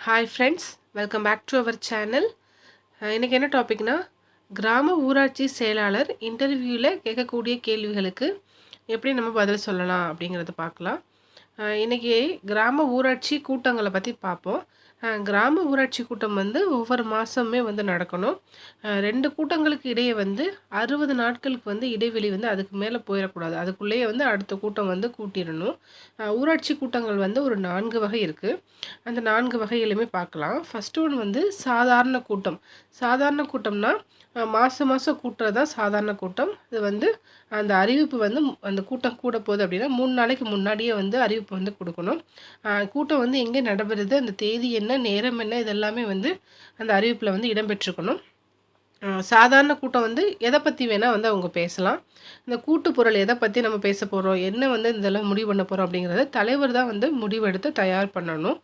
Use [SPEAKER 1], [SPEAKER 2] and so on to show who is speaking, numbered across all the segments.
[SPEAKER 1] Hi friends welcome back to our channel இன்றைக்கி என்ன டாபிக்னா கிராம ஊராட்சி செயலாளர் இன்டர்வியூவில் கேட்கக்கூடிய கேள்விகளுக்கு எப்படி நம்ம பதில் சொல்லலாம் அப்படிங்கிறத பார்க்கலாம். இன்றைக்கி கிராம ஊராட்சி கூட்டங்களை பற்றி பார்ப்போம். கிராம ஊராட்சி கூட்டம் வந்து ஒவ்வொரு மாதமே வந்து நடக்கணும். ரெண்டு கூட்டங்களுக்கு இடையே வந்து அறுபது நாட்களுக்கு வந்து இடைவெளி வந்து அதுக்கு மேலே போயிடக்கூடாது. அதுக்குள்ளேயே வந்து அடுத்த கூட்டம் வந்து கூட்டிடணும். ஊராட்சி கூட்டங்கள் வந்து ஒரு நான்கு வகை இருக்குது அந்த நான்கு வகைகளுமே பார்க்கலாம். ஃபஸ்ட்டு ஒன்று வந்து சாதாரண கூட்டம். சாதாரண கூட்டம்னா மாதம் மாதம் கூட்டுறது தான் சாதாரண கூட்டம். இது வந்து அந்த அறிவிப்பு வந்து அந்த கூட்டம் கூட போகுது அப்படின்னா மூணு நாளைக்கு முன்னாடியே வந்து அறிவிப்பு வந்து கொடுக்கணும். கூட்டம் வந்து எங்கே நடைபெறுது அந்த தேதி என்ன நேரம் என்ன இதெல்லாமே வந்து அந்த அறிவிப்பில் வந்து இடம்பெற்றிருக்கணும் சாதாரண கூட்டம் வந்து எதை பற்றி வேணால் வந்து அவங்க பேசலாம். இந்த கூட்டு பொருள் எதை பற்றி நம்ம பேச போகிறோம் என்ன வந்து இதெல்லாம் முடிவு பண்ண போகிறோம் அப்படிங்கிறத தலைவர் தான் வந்து முடிவெடுத்து தயார் பண்ணணும்.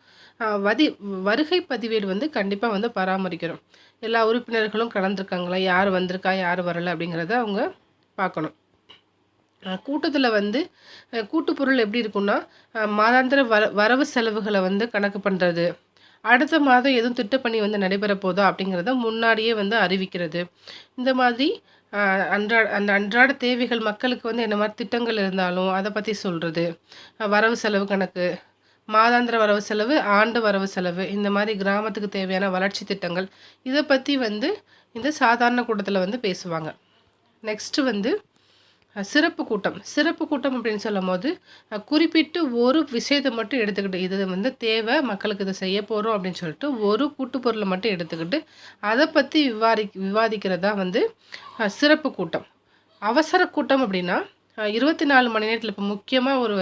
[SPEAKER 1] வதி வருகை பதிவேடு வந்து கண்டிப்பாக வந்து பராமரிக்கிறோம் எல்லா உறுப்பினர்களும் கலந்துருக்காங்களா யார் வந்திருக்கா யார் வரலை அப்படிங்கிறத அவங்க பார்க்கணும். கூட்டத்தில் வந்து கூட்டுப்பொருள் கூட்டு பொருள் எப்படி இருக்கும்னா மாதாந்திர வர வரவு செலவுகளை வந்து கணக்கு பண்ணுறது அடுத்த மாதம் எதுவும் திட்டப்பணி வந்து நடைபெற போதா அப்படிங்கிறத முன்னாடியே வந்து அறிவிக்கிறது. இந்த மாதிரி அன்றாட அந்த அன்றாட தேவைகள் மக்களுக்கு வந்து என்ன மாதிரி திட்டங்கள் இருந்தாலும் அதை பற்றி சொல்கிறது வரவு செலவு கணக்கு மாதாந்திர வரவு செலவு ஆண்டு வரவு செலவு இந்த மாதிரி கிராமத்துக்கு தேவையான வளர்ச்சி திட்டங்கள் இதை பற்றி வந்து இந்த சாதாரண கூட்டத்தில் வந்து பேசுவாங்க. நெக்ஸ்ட்டு வந்து சிறப்பு கூட்டம். சிறப்பு கூட்டம் அப்படின்னு சொல்லும் போது குறிப்பிட்டு ஒரு விஷயத்தை மட்டும் எடுத்துக்கிட்டு இது வந்து தேவை மக்களுக்கு இதை செய்ய போகிறோம் அப்படின்னு சொல்லிட்டு ஒரு கூட்டு பொருளை மட்டும் எடுத்துக்கிட்டு அதை பற்றி விவாதி விவாதிக்கிறதா வந்து சிறப்பு கூட்டம். அவசர கூட்டம் அப்படின்னா இருபத்தி நாலு மணி நேரத்தில் இப்போ முக்கியமாக ஒரு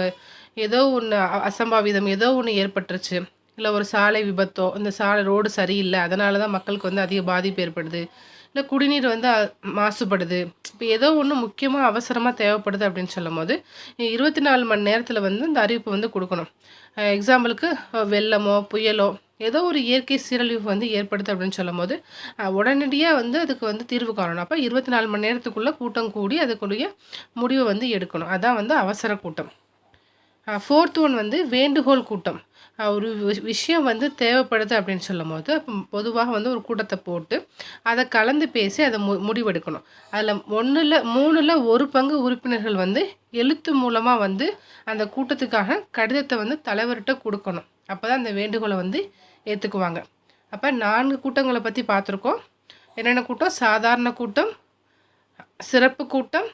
[SPEAKER 1] ஏதோ ஒன்று அசம்பாவிதம் ஏதோ ஒன்று ஏற்பட்டுருச்சு. இல்லை ஒரு சாலை விபத்தோ இந்த சாலை ரோடு சரியில்லை அதனால தான் மக்களுக்கு வந்து அதிக பாதிப்பு ஏற்படுது. இல்லை குடிநீர் வந்து மாசுபடுது. இப்போ ஏதோ ஒன்று முக்கியமாக அவசரமாக தேவைப்படுது அப்படின்னு சொல்லும் போது இருபத்தி நாலு மணி நேரத்தில் வந்து இந்த அறிவிப்பு வந்து கொடுக்கணும். எக்ஸாம்பிளுக்கு வெள்ளமோ புயலோ ஏதோ ஒரு இயற்கை சீரழிவு வந்து ஏற்படுது அப்படின்னு சொல்லும் போது உடனடியாக வந்து அதுக்கு வந்து தீர்வு காணணும். அப்போ இருபத்தி நாலு மணி நேரத்துக்குள்ளே கூட்டம் கூடி அதுக்குரிய முடிவை வந்து எடுக்கணும். அதான் வந்து அவசர கூட்டம். ஃபோர்த் ஒன் வந்து வேண்டுகோள் கூட்டம். ஒரு வி- விஷயம் வந்து தேவைப்படுது அப்படின்னு சொல்லும் போது அப்போ பொதுவாக வந்து ஒரு கூட்டத்தை போட்டு அதை கலந்து பேசி அதை மு முடிவெடுக்கணும். அதில் ஒன்றில் மூணில் ஒரு பங்கு உறுப்பினர்கள் வந்து எழுத்து மூலமாக வந்து அந்த கூட்டத்துக்காக கடிதத்தை வந்து தலைவர்கிட்ட கொடுக்கணும். அப்போ தான் அந்த வேண்டுகோளை வந்து ஏற்றுக்குவாங்க அப்போ நான்கு கூட்டங்களை பற்றி பார்த்துருக்கோம். என்னென்ன கூட்டம்? சாதாரண கூட்டம் சிறப்பு கூட்டம்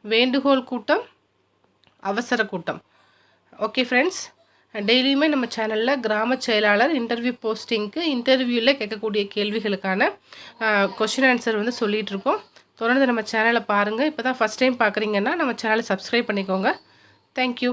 [SPEAKER 1] வேண்டுகோள் கூட்டம் அவசர கூட்டம். ஓகே ஃப்ரெண்ட்ஸ் டெய்லியுமே நம்ம சேனலில் கிராம செயலாளர் இன்டர்வியூ போஸ்டிங்க்கு இன்டர்வியூவில் கேட்கக்கூடிய கேள்விகளுக்கான கொஷின் ஆன்சர் வந்து சொல்லிகிட்ருக்கோம் தொடர்ந்து நம்ம சேனலை பாருங்கள் இப்போ தான் ஃபஸ்ட் டைம் பார்க்குறீங்கன்னா நம்ம சேனலை சப்ஸ்கிரைப் பண்ணிக்கோங்க. தேங்க்யூ